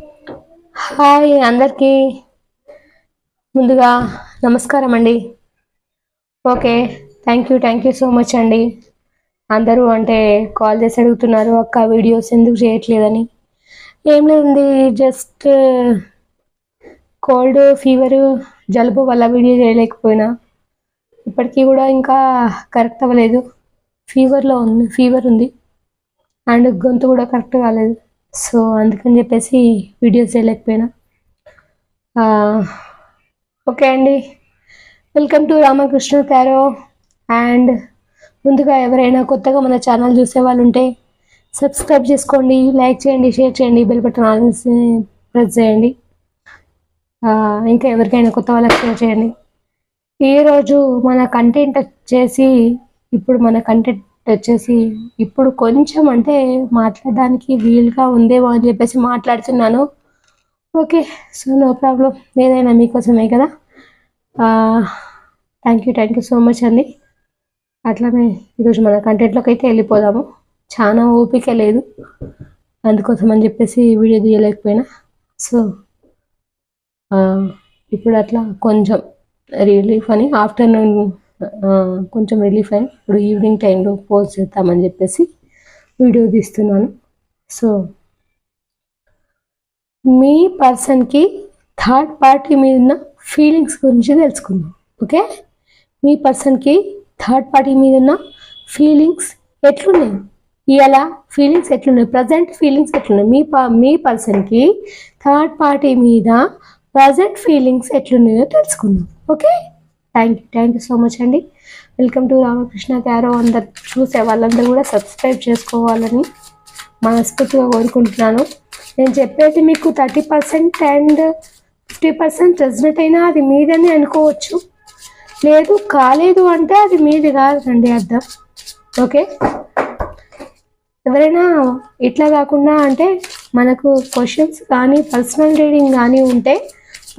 Hi అందరికీ. ముందుగా నమస్కారం అండి. Okay thank you thank you so much అండి. అందరూ అంటే కాల్ చేసి అడుగుతున్నారు అక్క వీడియోస్ ఎందుకు చేయట్లేదని. ఏం లేదండి జస్ట్ కోల్డ్ ఫీవర్ జలుబు వల్ల వీడియో చేయలేకపోయినా. ఇప్పటికీ కూడా ఇంకా కరెక్ట్ అవ్వలేదు. ఫీవర్లో ఉంది ఫీవర్ ఉంది. అండ్ గొంతు కూడా కరెక్ట్ కాలేదు. సో అందుకని చెప్పేసి వీడియోస్ చేయలేకపోయినా. ఓకే అండి. వెల్కమ్ టు రామకృష్ణ క్యారో అండ్ ముందుగా ఎవరైనా కొత్తగా మన ఛానల్ చూసే వాళ్ళు ఉంటే సబ్స్క్రైబ్ చేసుకోండి లైక్ చేయండి షేర్ చేయండి బెల్ బటన్ ఆల్ ప్రెస్ చేయండి. ఇంకా ఎవరికైనా కొత్త వాళ్ళకి షేర్ చేయండి. ఈరోజు మన కంటెంట్ వచ్చేసి ఇప్పుడు మన కంటెంట్ వచ్చేసి ఇప్పుడు కొంచెం అంటే మాట్లాడడానికి వీలుగా ఉందేమో అని చెప్పేసి మాట్లాడుతున్నాను. Okay so no problem. ఏదైనా మీకోసమే కదా? Thank you thank you so much అండి. అట్లానే ఈరోజు మన కంటెంట్లోకి అయితే వెళ్ళిపోదాము. చాలా ఓపిక లేదు. అందుకోసం అని చెప్పేసి వీడియో తీయలేకపోయినా. సో ఇప్పుడు అట్లా కొంచెం రిలీఫ్ అని ఆఫ్టర్నూన్ కొంచెం రిలీఫ్ అయ్యి ఇప్పుడు ఈవినింగ్ టైంలో పోస్ట్ చేద్దామని చెప్పేసి వీడియో తీస్తున్నాను. సో మీ పర్సన్కి థర్డ్ పార్టీ మీద ఉన్న ఫీలింగ్స్ గురించి తెలుసుకుందాం ఓకే మీ పర్సన్కి థర్డ్ పార్టీ మీద ఉన్న ఫీలింగ్స్ ఎట్లున్నాయి? ఎలా ఫీలింగ్స్ ఎట్లున్నాయి? ప్రజెంట్ ఫీలింగ్స్ ఎట్లున్నాయి? మీ ప మీ పర్సన్కి థర్డ్ పార్టీ మీద ప్రజెంట్ ఫీలింగ్స్ ఎట్లున్నాయో తెలుసుకుందాం okay thank you thank you so much అండి వెల్కమ్ టు రామకృష్ణ క్యారో అందరు చూసే వాళ్ళందరూ కూడా సబ్స్క్రైబ్ చేసుకోవాలని మనస్ఫూర్తిగా కోరుకుంటున్నాను. నేను చెప్పేది మీకు thirty percent and fifty percent result అయినా అది మీదని అనుకోవచ్చు. లేదు కాలేదు అంటే అది మీది కాదండి అర్థం. ఓకే ఎవరైనా ఇట్లా కాకుండా అంటే మనకు క్వశ్చన్స్ కానీ పర్సనల్ రీడింగ్ కానీ ఉంటే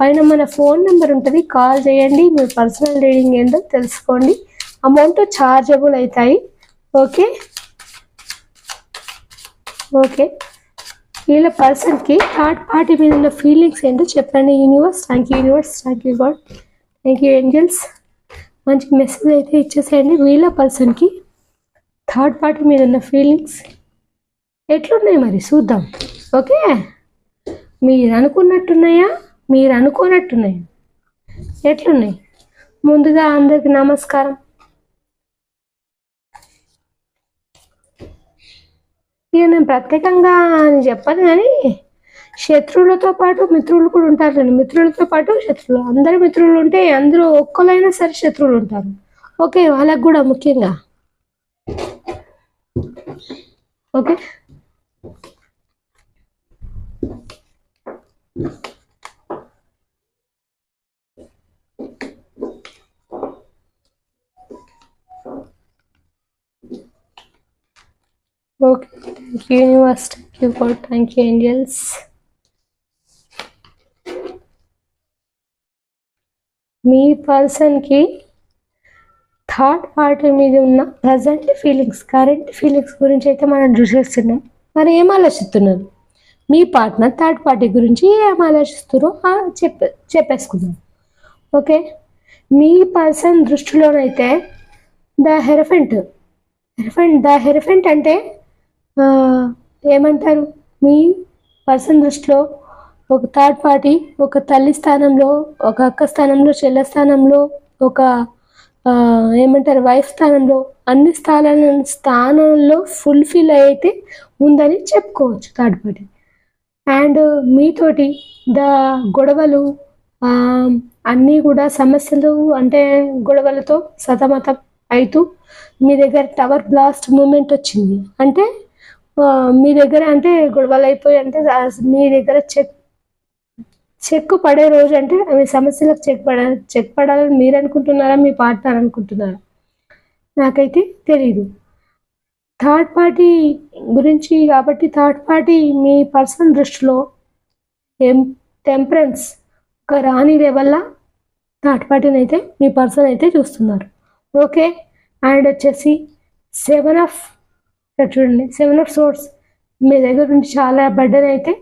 పైన మన ఫోన్ నెంబర్ ఉంటుంది. కాల్ చేయండి. మీ పర్సనల్ రీడింగ్ ఏంటో తెలుసుకోండి. అమౌంట్ ఛార్జబుల్ అవుతాయి ఓకే? ఓకే. వీళ్ళ పర్సన్కి థర్డ్ పార్టీ మీద ఉన్న ఫీలింగ్స్ ఏంటో చెప్పండి. Universe thank you universe thank you God thank you angels మంచి మెసేజ్ అయితే ఇచ్చేసేయండి. వీళ్ళ పర్సన్కి థర్డ్ పార్టీ మీద ఉన్న ఫీలింగ్స్ ఎట్లున్నాయి మరి? చూద్దాం. ఓకే? మీరు అనుకున్నట్టున్నాయా? మీరు అనుకోనట్టున్నాయి ఎట్లున్నాయి? ముందుగా అందరికి నమస్కారం. ఇక నేను ప్రత్యేకంగా అని చెప్పాలి కానీ శత్రువులతో పాటు మిత్రులు కూడా ఉంటారు మిత్రులతో పాటు శత్రువులు. అందరు మిత్రులు ఉంటే అందరూ ఒక్కలైనా సరే శత్రువులు ఉంటారు. ఓకే వాళ్ళకు కూడా ముఖ్యంగా. Okay. Okay thank you universe thank you God thank you angels మీ పర్సన్కి థర్డ్ పార్టీ మీద ఉన్న ప్రజెంట్ ఫీలింగ్స్ కరెంట్ ఫీలింగ్స్ గురించి అయితే మనం చూసేస్తున్నాం మరి ఏం ఆలోచిస్తున్నారు? మీ పార్ట్నర్ థర్డ్ పార్టీ గురించి ఏం ఆలోచిస్తారో చెప్పే చెప్పేసుకుందాం. ఓకే మీ person దృష్టిలోనైతే the hierophant hierophant the hierophant అంటే ఏమంటారు? మీ పర్సన్ దృష్టిలో ఒక థర్డ్ పార్టీ ఒక తల్లి స్థానంలో ఒక అక్క స్థానంలో చెల్ల స్థానంలో ఒక ఏమంటారు వైఫ్ స్థానంలో అన్ని స్థానాల స్థానంలో ఫుల్ఫిల్ అయితే ఉందని చెప్పుకోవచ్చు థర్డ్ పార్టీ. అండ్ మీతోటి ద గొడవలు అన్నీ కూడా సమస్యలు అంటే గొడవలతో సతమతం అవుతూ మీ దగ్గర టవర్ బ్లాస్ట్ మూమెంట్ వచ్చింది. అంటే మీ దగ్గర అంటే గొడవలు అయిపోయి అంటే మీ దగ్గర చెక్ చెక్ పడే రోజు అంటే మీ సమస్యలకు చెక్ పడ చెక్ పడాలని మీరు అనుకుంటున్నారా మీ పార్ట్నర్ అనుకుంటున్నారా? నాకైతే తెలీదు. థర్డ్ పార్టీ గురించి కాబట్టి థర్డ్ పార్టీ మీ పర్సనల్ దృష్టిలో ఎం టెంపరెన్స్ ఒక రాణి లెవెల్లా థర్డ్ పార్టీని అయితే మీ పర్సన్ అయితే చూస్తున్నారు. ఓకే అండ్ వచ్చేసి సెవెన్ ఆఫ్ ఇక్కడ చూడండి సెవెన్ ఆఫ్ సోర్స్ మీ దగ్గర నుంచి చాలా బర్డెన్ అయితే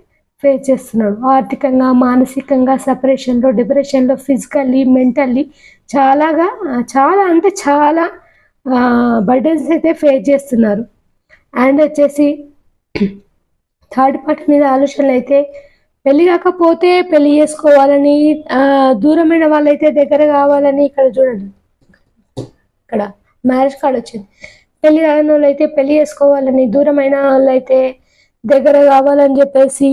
ఫేస్ చేస్తున్నాడు. ఆర్థికంగా మానసికంగా సపరేషన్లో డిప్రెషన్లో ఫిజికల్లీ మెంటల్లీ చాలాగా చాలా అంటే చాలా బర్డన్స్ అయితే ఫేస్ చేస్తున్నారు. అండ్ వచ్చేసి థర్డ్ పార్టీ మీద ఆలోచనలు అయితే పెళ్ళి కాకపోతే పెళ్ళి చేసుకోవాలని దూరమైన వాళ్ళైతే దగ్గర కావాలని ఇక్కడ చూడండి. ఇక్కడ మ్యారేజ్ కార్డ్ వచ్చింది. పెళ్ళి కాని వాళ్ళు అయితే పెళ్ళి చేసుకోవాలని దూరమైన వాళ్ళు అయితే దగ్గర కావాలని చెప్పేసి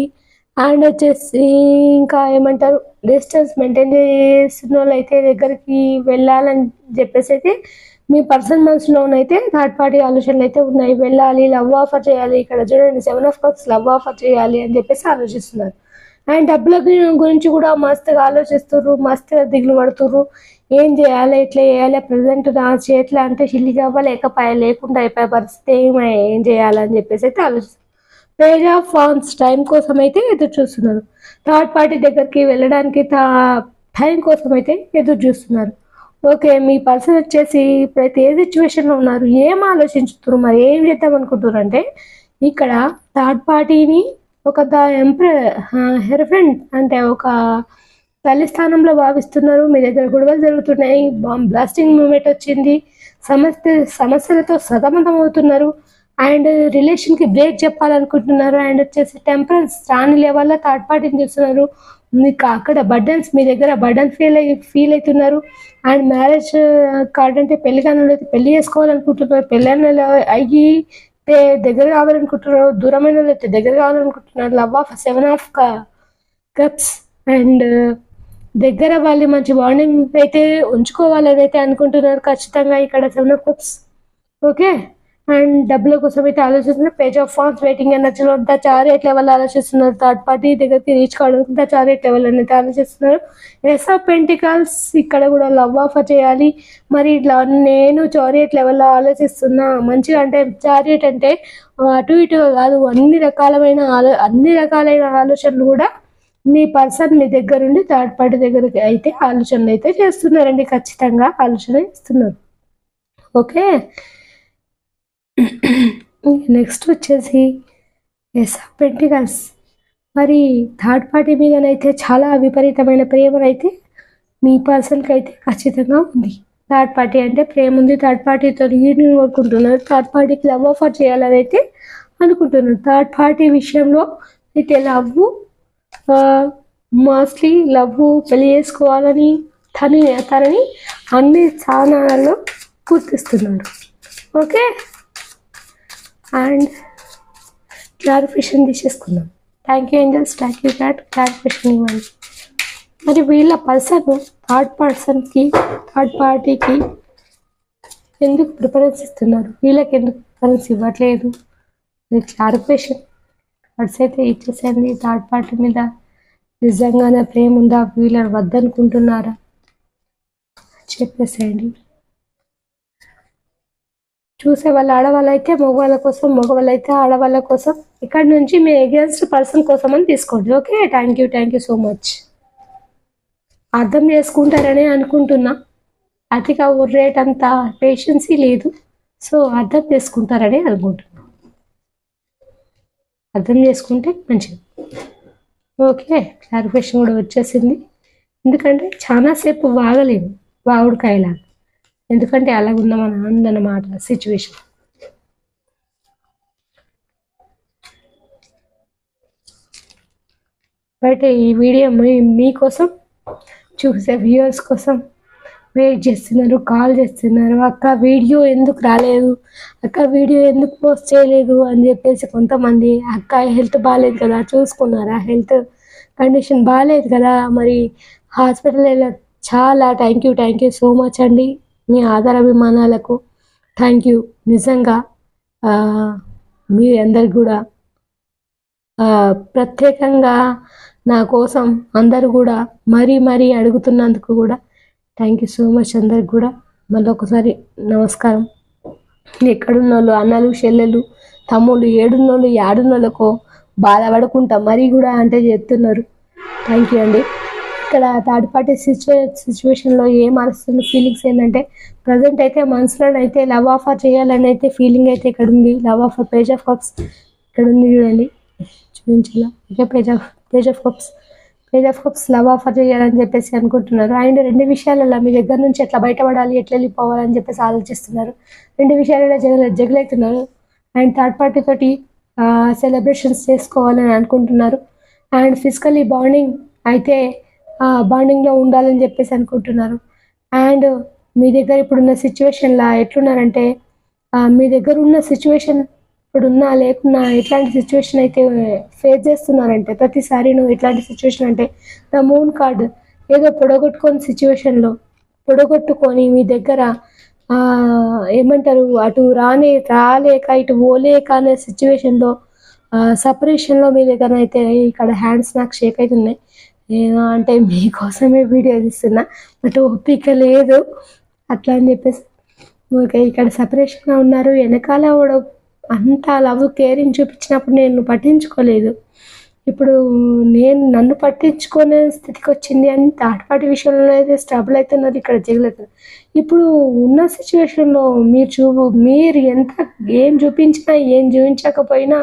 అండ్ వచ్చేసి ఇంకా ఏమంటారు డిస్టెన్స్ మెయింటైన్ చేసిన వాళ్ళు అయితే దగ్గరికి వెళ్ళాలని చెప్పేసి అయితే మీ పర్సన్ మనసులోనైతే థర్డ్ పార్టీ ఆలోచనలు అయితే ఉన్నాయి. వెళ్ళాలి లవ్ ఆఫర్ చేయాలి. ఇక్కడ చూడండి seven of cups love offer చేయాలి అని చెప్పేసి ఆలోచిస్తున్నారు. అండ్ డబ్బుల గురించి కూడా మస్తుగా ఆలోచిస్తున్నారు మస్తుగా దిగులు పడుతున్నారు ఏం చేయాలి ఎట్లా చేయాలి ప్రజెంట్ నా చేతిలో అంటే చిల్లిగా లేకపోయా లేకుండా అయిపోయే పరిస్థితి ఏమై ఏం చేయాలని చెప్పేసి అయితే ఆలోచిస్తారు పేజ్ ఆఫ్ ఫాన్స్ టైం కోసం అయితే ఎదురు చూస్తున్నారు. థర్డ్ పార్టీ దగ్గరికి వెళ్ళడానికి టైం కోసం అయితే ఎదురు చూస్తున్నారు. ఓకే మీ పర్సన్ వచ్చేసి ప్రతి ఏ సిచ్యువేషన్లో ఉన్నారు ఏం ఆలోచించుతున్నారు మరి ఏం చేద్దాం అనుకుంటున్నారు అంటే ఇక్కడ థర్డ్ పార్టీని ఒక ద ఎంప్ర హెరఫెంట్ అంటే ఒక తల్లి స్థానంలో భావిస్తున్నారు. మీ దగ్గర గొడవలు జరుగుతున్నాయి. బాంబ్ బ్లాస్టింగ్ మూమెంట్ వచ్చింది. సమస్య సమస్యలతో సతమతం అవుతున్నారు. అండ్ రిలేషన్కి బ్రేక్ చెప్పాలనుకుంటున్నారు. అండ్ వచ్చేసి టెంపరెన్స్ రాని లెవెల్లో థర్డ్ పార్టీని చూస్తున్నారు. మీకు అక్కడ బర్డన్స్ మీ దగ్గర బర్డన్ ఫీల్ అయ్యి ఫీల్ అవుతున్నారు. అండ్ మ్యారేజ్ కార్డ్ అంటే పెళ్ళి కానీ పెళ్ళి చేసుకోవాలనుకుంటున్నారు. పెళ్ళి అయ్యి దగ్గర కావాలనుకుంటున్నారు. దూరమైన వాళ్ళు అయితే దగ్గర కావాలనుకుంటున్నారు. Love of seven of cups and దగ్గర వాళ్ళు మంచి బాండింగ్ అయితే ఉంచుకోవాలని అయితే అనుకుంటున్నారు ఖచ్చితంగా ఇక్కడ seven of cups okay? And డబ్బుల కోసం అయితే ఆలోచిస్తున్నారు. పేజ్ ఆఫ్ ఫార్మ్స్ వెయిటింగ్ ఎనర్జీలో అంతా చారేట్ లెవెల్ ఆలోచిస్తున్నారు. థర్డ్ పార్టీ దగ్గరికి రీచ్ కావడానికి చారేట్ లెవెల్ అనేది ఆలోచిస్తున్నారు. ఎస్ ఆఫ్ పెంటికల్స్ ఇక్కడ కూడా లవ్ ఆఫర్ చేయాలి. మరి ఇట్లా నేను చారియట్ లెవెల్లో ఆలోచిస్తున్నా. మంచిగా అంటే చారియట్ అంటే అటు ఇటు కాదు అన్ని రకాలమైన ఆలో అన్ని రకాలైన ఆలోచనలు కూడా మీ పర్సన్ మీ దగ్గర ఉండి థర్డ్ పార్టీ దగ్గరికి అయితే ఆలోచనలు అయితే చేస్తున్నారండి. ఖచ్చితంగా ఆలోచన ఇస్తున్నారు ఓకే? నెక్స్ట్ వచ్చేసి ఎస్ పెంటికల్స్. మరి థర్డ్ పార్టీ మీదనైతే చాలా విపరీతమైన ప్రేమనైతే మీ పర్సన్కి అయితే ఖచ్చితంగా ఉంది. థర్డ్ పార్టీ అంటే ప్రేమ ఉంది. థర్డ్ పార్టీతో యూనియన్ కోరుకుంటున్నారు. థర్డ్ పార్టీకి లవ్ ఆఫర్ చేయాలని అయితే అనుకుంటున్నారు. థర్డ్ పార్టీ విషయంలో అయితే లవ్ మోస్ట్లీ లవ్ పెళ్ళి చేసుకోవాలని తని తనని అన్ని స్థానాలలో గుర్తిస్తున్నారు ఓకే? అండ్ క్లారిఫికేషన్ తీసేసుకున్నాం thank you angels thank you clot clarification ఇవ్వండి. మరి వీళ్ళ పర్సన్ థర్డ్ పర్సన్కి థర్డ్ పార్టీకి ఎందుకు ప్రిఫరెన్స్ ఇస్తున్నారు? వీళ్ళకి ఎందుకు ప్రిఫరెన్స్ ఇవ్వట్లేదు? క్లారిఫికేషన్ పర్స్ అయితే ఇచ్చేసేయండి. థర్డ్ పార్టీ మీద నిజంగానే ప్రేమ ఉందా వీళ్ళని వద్దనుకుంటున్నారా? చెప్పేసేయండి. చూసే వాళ్ళ ఆడవాళ్ళు అయితే మగవాళ్ళ కోసం మగవాళ్ళు అయితే ఆడవాళ్ళ కోసం ఇక్కడ నుంచి మీ అగేన్స్ట్ పర్సన్ కోసం అని తీసుకోండి. Okay? Thank you thank you so much అర్థం చేసుకుంటారని అనుకుంటున్నా. అతిగా రేట్ పేషెన్సీ లేదు. సో అర్థం చేసుకుంటారని అనుకుంటున్నా. అర్థం చేసుకుంటే మంచిది. ఓకే క్లారిఫికేషన్ కూడా వచ్చేసింది. ఎందుకంటే చాలాసేపు వాగలేము వాగుడుకాయలాగా ఎందుకంటే అలా ఉందామని అందన్నమాట సిచ్యువేషన్ బట్ ఈ వీడియో మీ మీకోసం చూసే వ్యూవర్స్ కోసం వెయిట్ చేస్తున్నారు కాల్ చేస్తున్నారు. అక్క వీడియో ఎందుకు రాలేదు? అక్క వీడియో ఎందుకు పోస్ట్ చేయలేదు? అని చెప్పేసి కొంతమంది అక్క హెల్త్ బాగాలేదు కదా చూసుకున్నారా? హెల్త్ కండిషన్ బాగాలేదు కదా మరి హాస్పిటల్ చాలా thank you thank you so much అండి. మీ ఆధారాభిమానాలకు థ్యాంక్ యూ నిజంగా ఆ, మీ అందరికి కూడా ప్రత్యేకంగా నా కోసం అందరు కూడా మరీ మరీ అడుగుతున్నందుకు కూడా థ్యాంక్ యూ సో మచ్ అందరికి కూడా మళ్ళీ ఒకసారి నమస్కారం. ఎక్కడున్న వాళ్ళు అన్నలు చెల్లెలు తమ్ముళ్ళు ఏడున్నోళ్ళు ఏడున్నోళ్ళకో బాధపడకుండా మరీ కూడా అంటే చెప్తున్నారు. థ్యాంక్ యూ అండి. ఇక్కడ థర్డ్ పార్టీ సిచ్యువే సిచ్యువేషన్లో ఏం అరుస్తున్న ఫీలింగ్స్ ఏంటంటే ప్రజెంట్ అయితే మనసులో అయితే లవ్ ఆఫర్ చేయాలని అయితే ఫీలింగ్ అయితే ఇక్కడ ఉంది. Love offer page of cups ఇక్కడ ఉంది చూడండి. చూపించాలా? ఇక page of page of cups. Page of cups love offer చేయాలని చెప్పేసి అనుకుంటున్నారు. అండ్ రెండు విషయాలలో మీ దగ్గర నుంచి ఎట్లా బయటపడాలి ఎట్లా వెళ్ళిపోవాలని చెప్పేసి ఆలోచిస్తున్నారు. రెండు విషయాలలో జగల జగలవుతున్నారు అండ్ థర్డ్ పార్టీ తోటి సెలబ్రేషన్స్ చేసుకోవాలని అనుకుంటున్నారు. అండ్ ఫిజికలీ బాండింగ్ అయితే బాండింగ్లో ఉండాలని చెప్పేసి అనుకుంటున్నారు. అండ్ మీ దగ్గర ఇప్పుడున్న సిచ్యువేషన్లో ఎట్లున్నారంటే మీ దగ్గర ఉన్న సిచ్యువేషన్ ఇప్పుడున్నా లేకున్నా ఎట్లాంటి సిచ్యువేషన్ అయితే ఫేస్ చేస్తున్నారంటే ప్రతిసారి నువ్వు ఎట్లాంటి సిచ్యువేషన్ అంటే ద మూన్ కార్డ్ ఏదో పొడగొట్టుకొని సిచ్యువేషన్లో పొడగొట్టుకొని మీ దగ్గర ఏమంటారు అటు రానే రాలేక ఇటు పోలేక అనే సిచ్యువేషన్లో సపరేషన్లో మీ దగ్గర అయితే ఇక్కడ హ్యాండ్స్ నాకు షేక్ అవుతున్నాయి అంటే మీకోసమే వీడియో తీస్తున్నా బట్ ఓపిక లేదు. అట్లా అని చెప్పేసి ఓకే ఇక్కడ సపరేషన్గా ఉన్నారు వెనకాల కూడా అంత లవ్ కేరింగ్ చూపించినప్పుడు నేను పట్టించుకోలేదు. ఇప్పుడు నేను నన్ను పట్టించుకునే స్థితికి వచ్చింది అని థర్డ్ పార్టీ విషయంలో అయితే స్ట్రబుల్ అవుతున్నారు ఇక్కడ జగలుతున్నారు ఇప్పుడు ఉన్న సిచ్యువేషన్లో మీరు చూపు మీరు ఎంత ఏం చూపించినా ఏం చూపించకపోయినా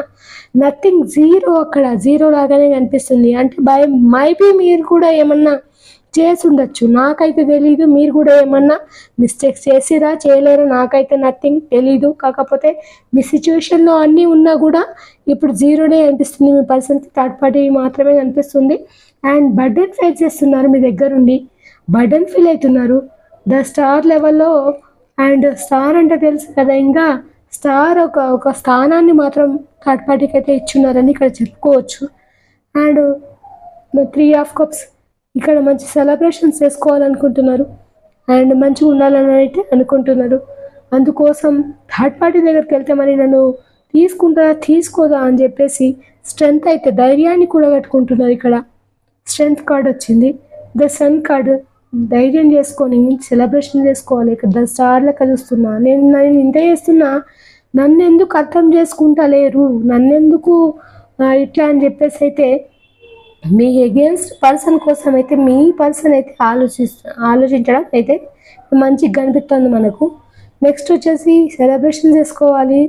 నథింగ్ జీరో అక్కడ జీరో లాగానే కనిపిస్తుంది. అంటే బై మైబీ మీరు కూడా ఏమన్నా చేసి ఉండొచ్చు నాకైతే తెలీదు మీరు కూడా ఏమన్నా మిస్టేక్స్ చేసిరా చేయలేరా నాకైతే నథింగ్ తెలీదు. కాకపోతే మీ సిచ్యువేషన్లో అన్నీ ఉన్నా కూడా ఇప్పుడు జీరోనే అనిపిస్తుంది. మీ పర్సన్కి థర్డ్ పార్టీ మాత్రమే అనిపిస్తుంది. అండ్ బర్డెన్ ఫేస్ చేస్తున్నారు మీ దగ్గరుండి బర్డెన్ ఫీల్ అవుతున్నారు. ద స్టార్ లెవెల్లో అండ్ స్టార్ అంటే తెలుసు కదా ఇంకా స్టార్ ఒక ఒక స్థానాన్ని మాత్రం థర్డ్ పార్టీకి అయితే ఇచ్చున్నారని ఇక్కడ చెప్పుకోవచ్చు. అండ్ త్రీ ఆఫ్ కప్స్ ఇక్కడ మంచి సెలబ్రేషన్స్ చేసుకోవాలనుకుంటున్నారు. అండ్ మంచిగా ఉండాలని అయితే అనుకుంటున్నారు. అందుకోసం థర్డ్ పార్టీ దగ్గరికి వెళ్తే మరి నన్ను తీసుకుంటారా తీసుకోదా అని చెప్పేసి స్ట్రెంగ్త్ అయితే ధైర్యాన్ని కూడా కట్టుకుంటున్నారు ఇక్కడ. స్ట్రెంగ్త్ కార్డ్ వచ్చింది. ద సన్ కార్డ్ ధైర్యం చేసుకొని సెలబ్రేషన్ చేసుకోవాలి. ఇక్కడ ద స్టార్ లెక్క నేను నేను ఇంత చేస్తున్నా నన్ను ఎందుకు అర్థం చేసుకుంటా లేరు నన్నెందుకు ఇట్లా అని చెప్పేసి అయితే మీ ఎగేన్స్ట్ పర్సన్ కోసం అయితే మీ పర్సన్ అయితే ఆలోచిస్తు ఆలోచించడం అయితే మంచిగా కనిపిస్తుంది మనకు. నెక్స్ట్ వచ్చేసి సెలబ్రేషన్ చేసుకోవాలి.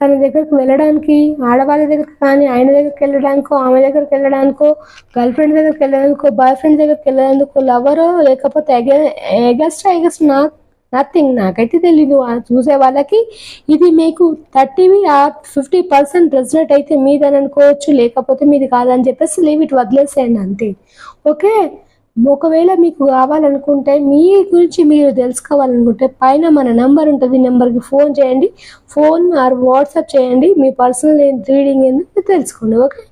తన దగ్గరకు వెళ్ళడానికి ఆడవాళ్ళ దగ్గరకు కానీ ఆయన దగ్గరికి వెళ్ళడానికో ఆమె దగ్గరికి వెళ్ళడానికో గర్ల్ ఫ్రెండ్ దగ్గరికి వెళ్ళడానికో బాయ్ ఫ్రెండ్ దగ్గరికి వెళ్ళడానికో లవరో లేకపోతే ఎగ ఎగస్ట్ ఎగస్ట్ నాకు నథింగ్ నాకైతే తెలీదు. చూసే వాళ్ళకి ఇది మీకు థర్టీ ఫిఫ్టీ పర్సెంట్ రిజల్ట్ అయితే మీదని అనుకోవచ్చు లేకపోతే మీది కాదని చెప్పేసి లీవ్ ఇట్ వదిలేసేయండి అంతే. ఓకే? ఒకవేళ మీకు కావాలనుకుంటే మీ గురించి మీరు తెలుసుకోవాలనుకుంటే పైన మన నెంబర్ ఉంటుంది నెంబర్కి ఫోన్ చేయండి. ఫోన్ ఆర్ వాట్సాప్ చేయండి. మీ పర్సనల్ రీడింగ్ ఏందో తెలుసుకోండి. ఓకే?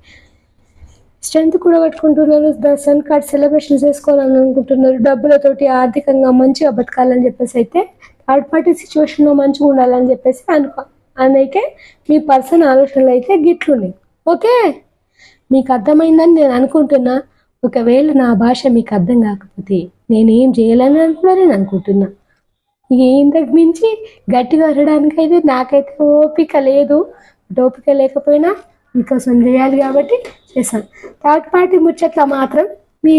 స్ట్రెంత్ కూడా పెట్టుకుంటున్నారు ద సన్ కార్డ్ సెలబ్రేషన్ చేసుకోవాలని అనుకుంటున్నారు. డబ్బులతోటి ఆర్థికంగా మంచిగా బతకాలని చెప్పేసి అయితే థర్డ్ పార్టీ సిచ్యువేషన్లో మంచిగా ఉండాలని చెప్పేసి అనుకో అని అయితే మీ పర్సన్ ఆలోచనలు అయితే గిట్లున్నాయి. ఓకే? మీకు అర్థమైందని నేను అనుకుంటున్నా. ఒకవేళ నా భాష మీకు అర్థం కాకపోతే నేనేం చేయాలని కూడా నేను అనుకుంటున్నా. ఇంతకు మించి గట్టిగా అరడానికైతే నాకైతే ఓపిక లేదు. ఓపిక లేకపోయినా మీకోసం చేయాలి కాబట్టి చేశాను థర్డ్ పార్టీ ముచ్చట్ల మాత్రం మీ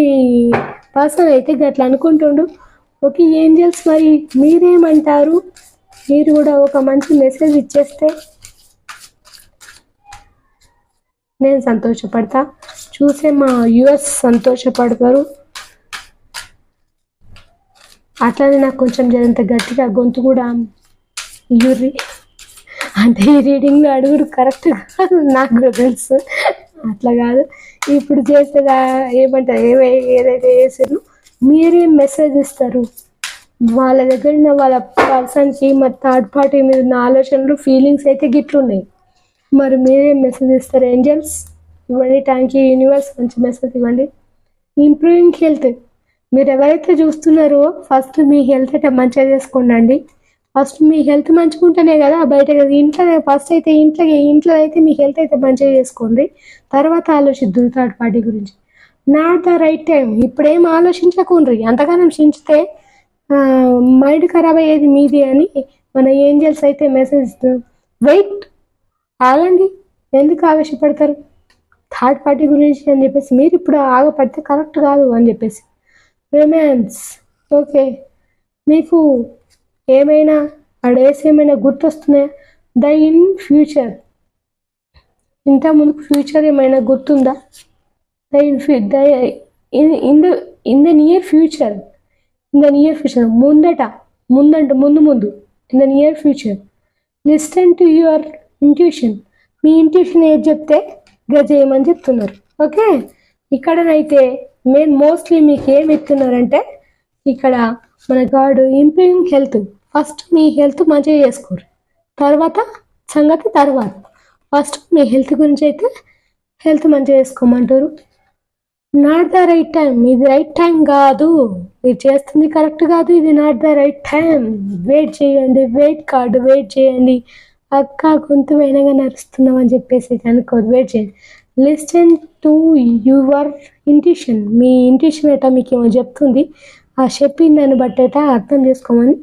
పర్సన్ అయితే గట్లా అనుకుంటుండు. ఓకే ఏంజల్స్ మరి మీరేమంటారు? మీరు కూడా ఒక మంచి మెసేజ్ ఇచ్చేస్తే నేను సంతోషపడతా. చూసే మా యుఎస్ సంతోషపడతారు. అట్లానే నాకు కొంచెం జరంత గట్టిగా గొంతు కూడా యూరి అంటే ఈ రీడింగ్లో అడుగుడు కరెక్ట్ కాదు నాకు కూడా తెలుసు. అట్లా కాదు. ఇప్పుడు చేసేదా ఏమంటారు ఏవై ఏదైతే చేసారో మీరేం మెసేజ్ ఇస్తారు. వాళ్ళ దగ్గర ఉన్న వాళ్ళ పర్సన్కి మరి థర్డ్ పార్టీ మీద ఉన్న ఆలోచనలు ఫీలింగ్స్ అయితే గిట్లున్నాయి. మరి మీరేం మెసేజ్ ఇస్తారు ఏంజల్స్ ఇవ్వండి థ్యాంక్ యూ యూనివర్స్ మంచి మెసేజ్ ఇవ్వండి. ఇంప్రూవింగ్ హెల్త్ మీరు ఎవరైతే చూస్తున్నారో ఫస్ట్ మీ హెల్త్ అయితే మంచిగా చేసుకోండి ఫస్ట్ మీ హెల్త్ మంచిగా ఉంటేనే కదా బయట కదా ఇంట్లో ఫస్ట్ అయితే ఇంట్లో ఇంట్లో అయితే మీ హెల్త్ అయితే మంచిగా చేసుకోండి తర్వాత ఆలోచిద్దు థర్డ్ పార్టీ గురించి. Not the right time. ఇప్పుడేం ఆలోచించకుండ్రి. అంతగానం చించితే మైండ్ ఖరాబ్ అయ్యేది మీది అని మన ఏంజల్స్ అయితే మెసేజ్ వెయిట్ ఆగండి. ఎందుకు ఆవేశపడతారు? థర్డ్ పార్టీ గురించి అని చెప్పేసి మీరు ఇప్పుడు ఆగపడితే కరెక్ట్ కాదు అని చెప్పేసి. రొమాన్స్. ఓకే. మీకు ఏమైనా ఆ డేస్ ఏమైనా గుర్తొస్తున్నాయా ద ఇన్ ఫ్యూచర్. ఇంత ముందు ఫ్యూచర్ ఏమైనా గుర్తుందా? The in few the in the in the near future. In the near future. ముందట ముందంట ముందు ముందు. In the near future. Listen to your intuition. Me intuition ఏది చెప్తే గజ చేయమని చెప్తున్నారు? ఓకే? ఇక్కడనైతే మెయిన్ మోస్ట్లీ మీకు ఏమి ఇస్తున్నారంటే ఇక్కడ మన గాడ్ ఇంప్రూవింగ్ హెల్త్. ఫస్ట్ మీ హెల్త్ మంచిగా చేసుకోరు. తర్వాత సంగతి తర్వాత. ఫస్ట్ మీ హెల్త్ గురించి అయితే హెల్త్ మంచిగా చేసుకోమంటారు. Not the right time. ఇది రైట్ టైం కాదు. మీరు చేస్తుంది కరెక్ట్ కాదు. ఇది not the right time. Wait చేయండి. వెయిట్ కార్డు వెయిట్ చేయండి. అక్క గొంతు వేనగా నరుస్తున్నాం అని చెప్పేసి అనుకోదు వెయిట్ చేయండి. లిస్టన్ టు యువర్ ఇంట్యూషన్ మీ ఇంట్యూషన్ ఏటా మీకు ఏమో చెప్తుంది. ఆ చెప్పిన దాన్ని బట్టేట అర్థం చేసుకోమని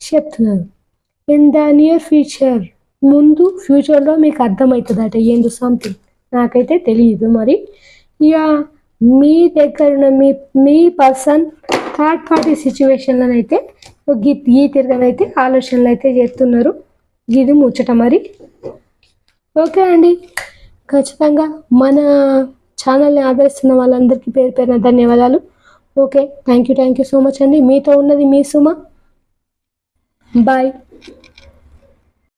చెప్తున్నారు. ఇన్ ద నియర్ ఫ్యూచర్ ముందు ఫ్యూచర్లో మీకు అర్థమవుతుందట ఏందో సంథింగ్ నాకైతే తెలియదు మరి. ఇక మీ దగ్గర ఉన్న మీ మీ పర్సన్ థర్డ్ పార్టీ సిచ్యువేషన్లోనైతే గీ ఈ తిరగనైతే ఆలోచనలు అయితే చేస్తున్నారు. ఇది ముచ్చట మరి. ఓకే అండి. ఖచ్చితంగా మన ఛానల్ని ఆదరిస్తున్న వాళ్ళందరికీ పేరు పేరున ధన్యవాదాలు. Okay thank you thank you so much అండి మీతో ఉన్నది మీ సుమ. బాయ్